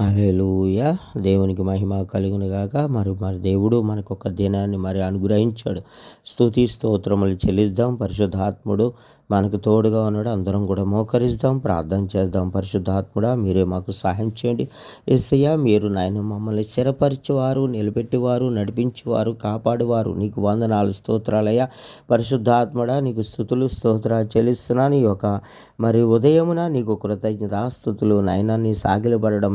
హల్లెలూయా. దేవునికి మహిమ కలుగును గాక. మరి మరి దేవుడు మనకు ఒక దినాన్ని మరి అనుగ్రహించాడు. స్థుతి స్తోత్రములు చెల్లిద్దాం. పరిశుద్ధాత్ముడు మనకు తోడుగా ఉన్నాడు. అందరం కూడా మోకరిద్దాం ప్రార్థన చేద్దాం. పరిశుద్ధాత్ముడా మీరే మాకు సహాయం చేయండి. ఎస్సయ్య మీరు నాయన మమ్మల్ని స్థిరపరిచేవారు నిలబెట్టేవారు నడిపించేవారు కాపాడేవారు. నీకు వందనాలు స్తోత్రాలయ్యా. పరిశుద్ధాత్ముడా నీకు స్థుతులు స్తోత్రాలు చెల్లిస్తున్నాను. ఈ యొక్క మరి ఉదయమున నీకు కృతజ్ఞత స్థుతులు నాయన. నీ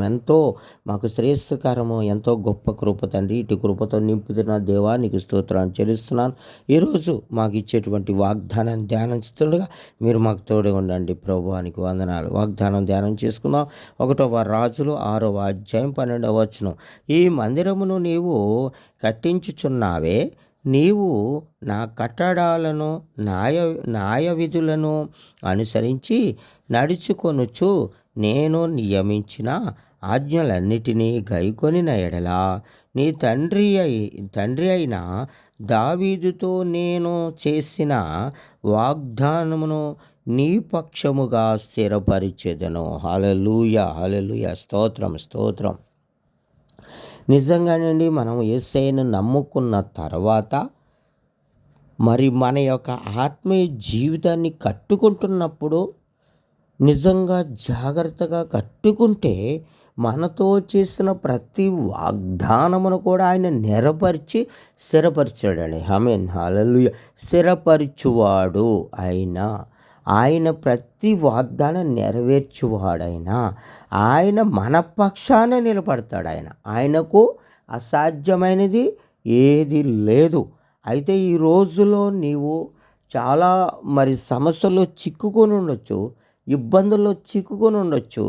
ఎంతో మాకు శ్రేయస్కరము ఎంతో గొప్ప కృప తండ్రి. ఇటు కృపతో నింపుతున్న దేవా నీకు స్తోత్రాన్ని చెల్లిస్తున్నాను. ఈరోజు మాకు ఇచ్చేటువంటి వాగ్దానాన్ని ధ్యానిస్తుండగా మీరు మాకు తోడు ఉండండి ప్రభువానికి వందనాలు. వాగ్దానం ధ్యానం చేసుకుందాం. ఒకటవ రాజులు ఆరవ అధ్యాయం పన్నెండవ వచ్చును ఈ మందిరమును నీవు కట్టించుచున్నావే. నీవు నా కట్టడాలను న్యాయ న్యాయ విధులను అనుసరించి నడుచుకొనుచు నేను నియమించిన ఆజ్ఞలన్నిటినీ గైకొనిన ఎడల నీ తండ్రి అయి తండ్రి అయిన దావీదుతో నేను చేసిన వాగ్దానమును నీ పక్షముగా స్థిరపరిచేదను. హలలుయ హలలుయ స్తోత్రం స్తోత్రం. నిజంగానండి మనం ఏసైను నమ్ముకున్న తర్వాత మరి మన యొక్క ఆత్మీయ జీవితాన్ని కట్టుకుంటున్నప్పుడు నిజంగా జాగ్రత్తగా కట్టుకుంటే మనతో చేసిన ప్రతి వాగ్దానమును కూడా ఆయన నెరపరిచి స్థిరపరిచాడండి. హమేన్ హలలుయ స్థిరపరిచువాడు ఆయన ఆయన ప్రతి వాగ్దానం నెరవేర్చువాడైనా ఆయన మన పక్షాన నిలబడతాడు ఆయన ఆయనకు అసాధ్యమైనది ఏది లేదు. అయితే ఈ రోజులో నీవు చాలా మరి సమస్యల్లో చిక్కుకొని ఉండొచ్చు ఇబ్బందుల్లో చిక్కుకొని ఉండొచ్చు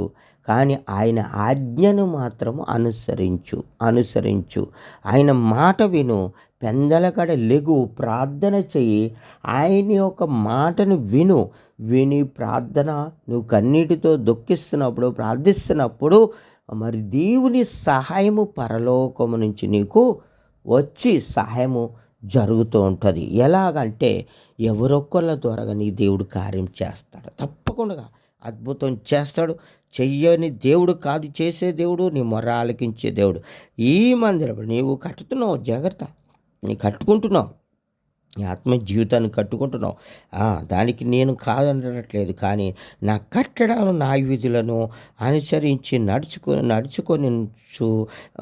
కానీ ఆయన ఆజ్ఞను మాత్రం అనుసరించు అనుసరించు. ఆయన మాట విను. పెందలకడ లెగు ప్రార్థన చెయ్యి. ఆయన యొక్క మాటను విను. విని ప్రార్థన నువ్వు కన్నీటితో దుఃఖిస్తున్నప్పుడు ప్రార్థిస్తున్నప్పుడు మరి దేవుని సహాయము పరలోకము నుంచి నీకు వచ్చి సహాయము జరుగుతూ ఉంటుంది. ఎలాగంటే ఎవరొక్కళ్ళ ద్వారా నీ దేవుడు కార్యం చేస్తాడు. తప్పకుండా అద్భుతం చేస్తాడు. చెయ్యని దేవుడు కాదు చేసే దేవుడు నీ మొర ఆలకించే దేవుడు. ఈ మందిరం నీవు కట్టుతున్నావు జాగ్రత్త. నీ కట్టుకుంటున్నావు. నీ ఆత్మ జీవితాన్ని కట్టుకుంటున్నావు. దానికి నేను కాదనట్లేదు కానీ నా కట్టడాలు నా విధులను అనుసరించి నడుచుకొని నడుచుకొని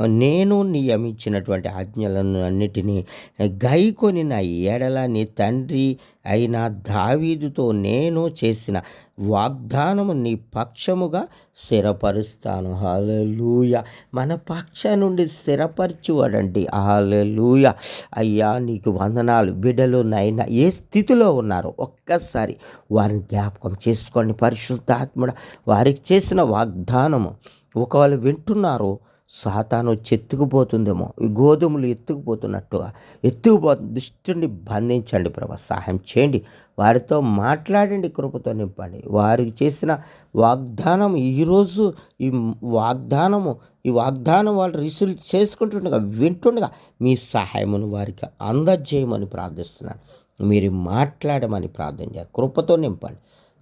నేను నియమించినటువంటి ఆజ్ఞలను అన్నిటినీ గైకొని నా ఎడల నీ తండ్రి అయిన దావీదుతో నేను చేసిన వాగ్దానము నీ పక్షముగా స్థిరపరుస్తాను. హాలూయ మన పక్ష నుండి స్థిరపరచువాడండి. హాలూయ అయ్యా నీకు వందనాలు. బిడ్డలు నైనా ఏ స్థితిలో ఉన్నారో ఒక్కసారి వారిని జ్ఞాపకం చేసుకోండి. పరిశుద్ధాత్ముడ వారికి చేసిన వాగ్దానము ఒకవేళ వింటున్నారో సాతాను చెత్తుకుపోతుందేమో ఈ గోధుమలు ఎత్తుకుపోతున్నట్టుగా. ఎత్తుకుపో దృష్టిని బంధించండి ప్రభా సహాయం చేయండి. వారితో మాట్లాడండి కృపతో నింపండి. వారికి చేసిన వాగ్దానం ఈరోజు ఈ వాగ్దానము ఈ వాగ్దానం వాళ్ళు రిసీవ్ చేసుకుంటుండగా వింటుండగా మీ సహాయమును వారికి అందజేయమని ప్రార్థిస్తున్నాను. మీరు మాట్లాడమని ప్రార్థన చేయాలి. కృపతో నింపండి.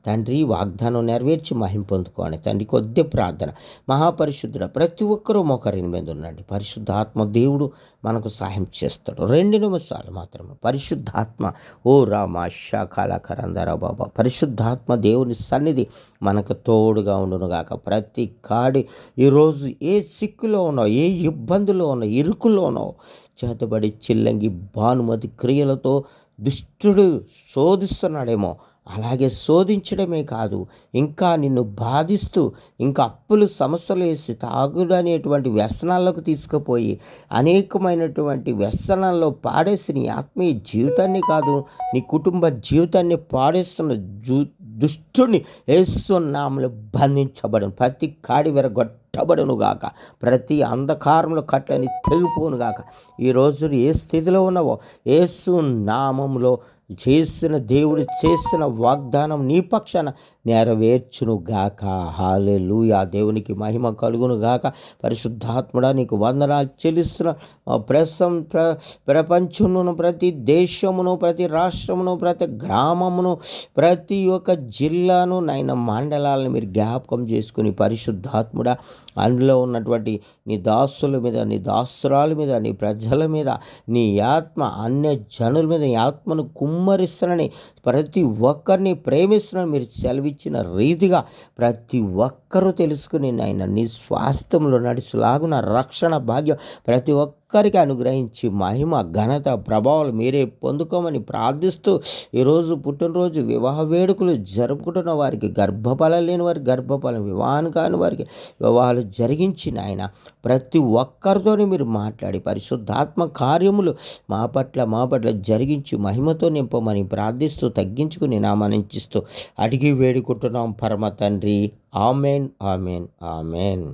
తండ్రి వాగ్దానం నెరవేర్చి మహిం పొందుకోండి. తండ్రి కొద్ది ప్రార్థన. మహాపరిశుద్ధుడ ప్రతి ఒక్కరూ మోకరిని మీద ఉండండి పరిశుద్ధాత్మ దేవుడు మనకు సహాయం చేస్తాడు. రెండు నిమిషాలు మాత్రమే. పరిశుద్ధాత్మ ఓ రామ శాఖాలకరందరా బాబా. పరిశుద్ధాత్మ దేవుని సన్నిధి మనకు తోడుగా ఉండునుగాక. ప్రతి కాడి ఈరోజు ఏ సిక్కులో ఉన్నావు ఏ ఇబ్బందులో ఉన్నావు ఇరుకులో చేతబడి చిల్లంగి భానుమతి క్రియలతో దుష్టుడు శోధిస్తున్నాడేమో. అలాగే శోధించడమే కాదు ఇంకా నిన్ను బాధిస్తూ ఇంకా అప్పులు సమస్యలు వేసి తాగుడు అనేటువంటి వ్యసనాలకు తీసుకుపోయి అనేకమైనటువంటి వ్యసనాల్లో పాడేసి నీ ఆత్మీయ జీవితాన్ని కాదు నీ కుటుంబ జీవితాన్ని పాడేస్తున్న జూ దుష్టుని ఏసునామలు బంధించబడను. ప్రతి కాడి విరగొట్టబడును గాక. ప్రతి అంధకారంలో కట్లని తెగిపోను గాక. ఈరోజు ఏ స్థితిలో ఉన్నావో ఏసు నామంలో చేసిన దేవుడు చేసిన వాగ్దానం నీ పక్షాన నెరవేర్చును గాక. హాలెలూయా దేవునికి మహిమ కలుగును గాక. పరిశుద్ధాత్ముడా నీకు వందనాలు చెల్లిస్తున్న ప్రసం ప్ర ప్రపంచమును ప్రతి దేశమును ప్రతి రాష్ట్రమును ప్రతి గ్రామమును ప్రతి ఒక్క జిల్లాను నైన మండలాలను మీరు జ్ఞాపకం చేసుకుని పరిశుద్ధాత్ముడా అందులో ఉన్నటువంటి నీ దాసుల మీద నీ దాసురాల మీద నీ ప్రజల మీద నీ ఆత్మ అన్య జనుల మీద నీ ఆత్మను కుమ్మరిస్తున్నని ప్రతి ఒక్కరిని ప్రేమిస్తున్న మీరు సెలవిచ్చిన రీతిగా ప్రతి ఒక్కరూ తెలుసుకుని నాయన నీ స్వాస్థ్యంలో నడుచులాగున రక్షణ భాగ్యం ప్రతి ఒక్క ఒక్కరికి అనుగ్రహించి మహిమ ఘనత ప్రభావాలు మీరే పొందుకోమని ప్రార్థిస్తూ ఈరోజు పుట్టినరోజు వివాహ వేడుకలు జరుపుకుంటున్న వారికి గర్భఫలం లేని వారికి గర్భఫలం వివాహం కాని వారికి వివాహాలు జరిగించి నాయన ప్రతి ఒక్కరితోనే మీరు మాట్లాడి పరిశుద్ధాత్మ కార్యములు మా పట్ల మా పట్ల జరిగించి మహిమతో నింపమని ప్రార్థిస్తూ తగ్గించుకుని నామనించిస్తూ అడిగి వేడుకుంటున్నాం. పరమ తండ్రి. Amen amen amen.